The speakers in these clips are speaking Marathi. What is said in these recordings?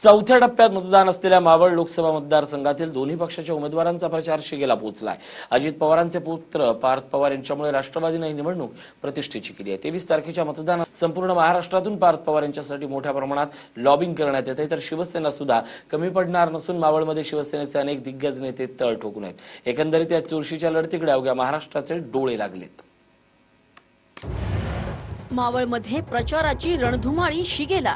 चौथ्या टप्प्यात मतदान असलेल्या मावळ लोकसभा मतदारसंघातील दोन्ही पक्षाच्या उमेदवारांचा प्रचार शिगेला पोहोचलाय. अजित पवारांचे पुत्र पार्थ पवार यांच्यामुळे राष्ट्रवादीनं ही निवडणूक प्रतिष्ठेची केली आहे. तेवीस तारखेच्या मतदानात संपूर्ण महाराष्ट्रातून पार्थ पवार यांच्यासाठी मोठ्या प्रमाणात लॉबिंग करण्यात येते तर शिवसेना सुद्धा कमी पडणार नसून मावळमध्ये शिवसेनेचे अनेक दिग्गज नेते तळ ठोकून आहेत. एकंदरीत या चुरशीच्या लढतीकडे अवघ्या महाराष्ट्राचे डोळे लागलेत. मावळमध्ये प्रचाराची रणधुमाळी शिगेला.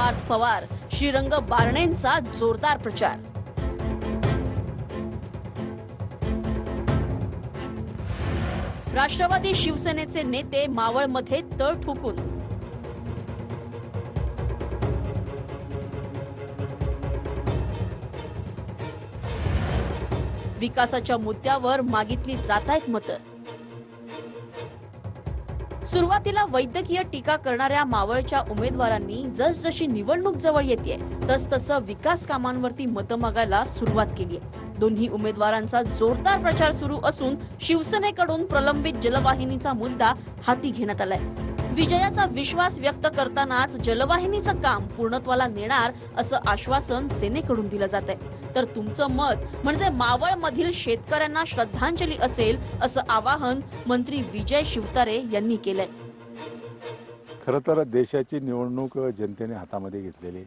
पार्थ पवार श्रीरंग बारणेंचा जोरदार प्रचार. राष्ट्रवादी शिवसेनेचे नेते मावळमध्ये तळ ठोकून विकासाच्या मुद्द्यावर मागितली जात आहेत मतं. सुरुवातीला वैद्यकीय टीका करणाऱ्या मावळच्या उमेदवारांनी जसजशी निवडणूक जवळ येते तसतसं विकास कामांवरती मतं मागायला सुरुवात केली आहे. दोन्ही उमेदवारांचा जोरदार प्रचार सुरू असून शिवसेनेकडून प्रलंबित जलवाहिनीचा मुद्दा हाती घेण्यात आलाय. विजयाचा विश्वास व्यक्त करतानाच जलवाहिनीचं काम पूर्णत्वाला नेणार असं आश्वासन सेनेकडून दिलं जात आहे तर तुमचं मत म्हणजे मावळ मधील शेतकऱ्यांना श्रद्धांजली असेल असं आवाहन मंत्री विजय शिवतारे यांनी केलंय खरं तर देशाची निवडणूक जनतेने हातामध्ये घेतलेली आहे.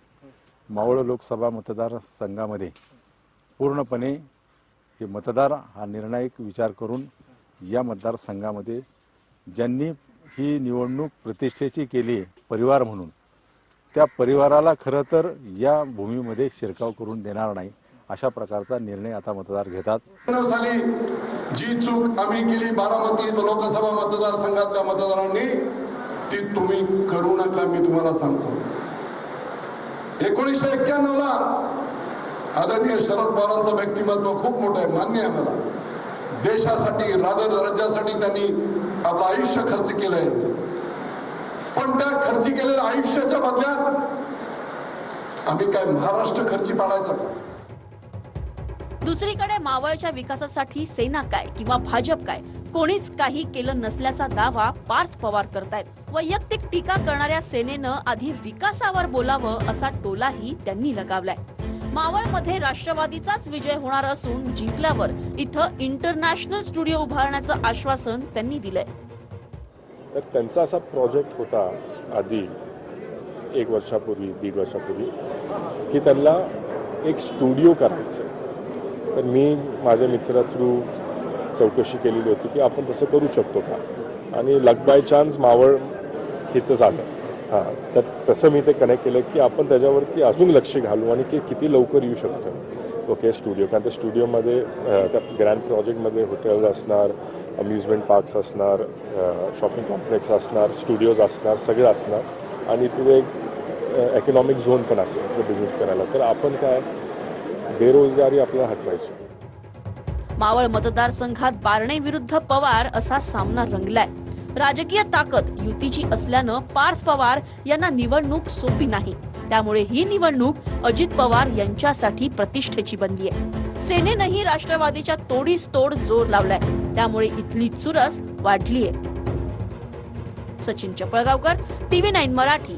मावळ लोकसभा मतदारसंघामध्ये पूर्णपणे हे मतदार हा निर्णायक विचार करून या मतदारसंघामध्ये ज्यांनी ही निवडणूक प्रतिष्ठेची केली आहे, परिवार म्हणून त्या परिवाराला खरं तर या भूमीमध्ये शिरकाव करून देणार नाही अशा प्रकारचा निर्णय आता मतदार घेतात. त्र्याण्णव साली जी चूक आम्ही केली बारामती लोकसभा मतदारसंघातल्या मतदारांनी ती तुम्ही करू नका मी तुम्हाला सांगतो. एकोणीसशे एक्क्याण्णव ला आदरणीय शरद पवारांचं व्यक्तिमत्व खूप मोठं आहे मान्य आहे मला देशासाठी राजर राज्यासाठी त्यांनी आपलं आयुष्य खर्च केलंय पण त्या खर्ची केलेल्या आयुष्याच्या बदल्यात आम्ही काय महाराष्ट्र खर्ची पाडायचा? का दुसरीकडे मावळच्या विकासासाठी सेना काय किंवा भाजप काय? कोणीच काही केलं नसल्याचा दावा पार्थ पवार करतायत. वैयक्तिक टीका करणाऱ्या सेनेनं आधी विकासावर बोलावं असा टोलाही त्यांनी लगावलाय. मावळमध्ये राष्ट्रवादीचाच विजय होणार असून जिंकल्यावर इथं इंटरनॅशनल स्टुडिओ उभारण्याचं आश्वासन त्यांनी दिलंय. तर त्यांचा असा प्रोजेक्ट होता आधी एक वर्षापूर्वी दीड वर्षापूर्वी की त्यांना एक स्टुडिओ करायचं तर मी माझ्या मित्रा थ्रू चौकशी केलेली होती की आपण तसं करू शकतो का? आणि लक बाय चान्स मावळ हिथं झालं. हां तर तसं मी ते कनेक्ट केलं की आपण त्याच्यावरती अजून लक्ष घालू आणि की किती लवकर येऊ शकतं. ओके स्टुडिओ कारण त्या स्टुडिओमध्ये त्या ग्रँड प्रोजेक्टमध्ये हॉटेल्स असणार अम्युजमेंट पार्क्स असणार शॉपिंग कॉम्प्लेक्स असणार स्टुडिओज असणार सगळं असणार. आणि तिथे एक इकॉनॉमिक झोन पण असणार तिथे बिझनेस करायला. तर आपण काय बेरोजगारी आपल्याला हटवायची. मावळ मतदारसंघात बारणे विरुद्ध पवार असा सामना रंगलाय. राजकीय ताकद युतीची असल्यानं पार्थ पवार यांना निवडणूक सोपी नाही. त्यामुळे ही निवडणूक अजित पवार यांच्यासाठी प्रतिष्ठेची बनली आहे सेनेनंही राष्ट्रवादीच्या तोडीस तोड जोर लावलाय. त्यामुळे इथली चुरस वाढलीय. Sachin Chapalgaonkar TV nine Marathi.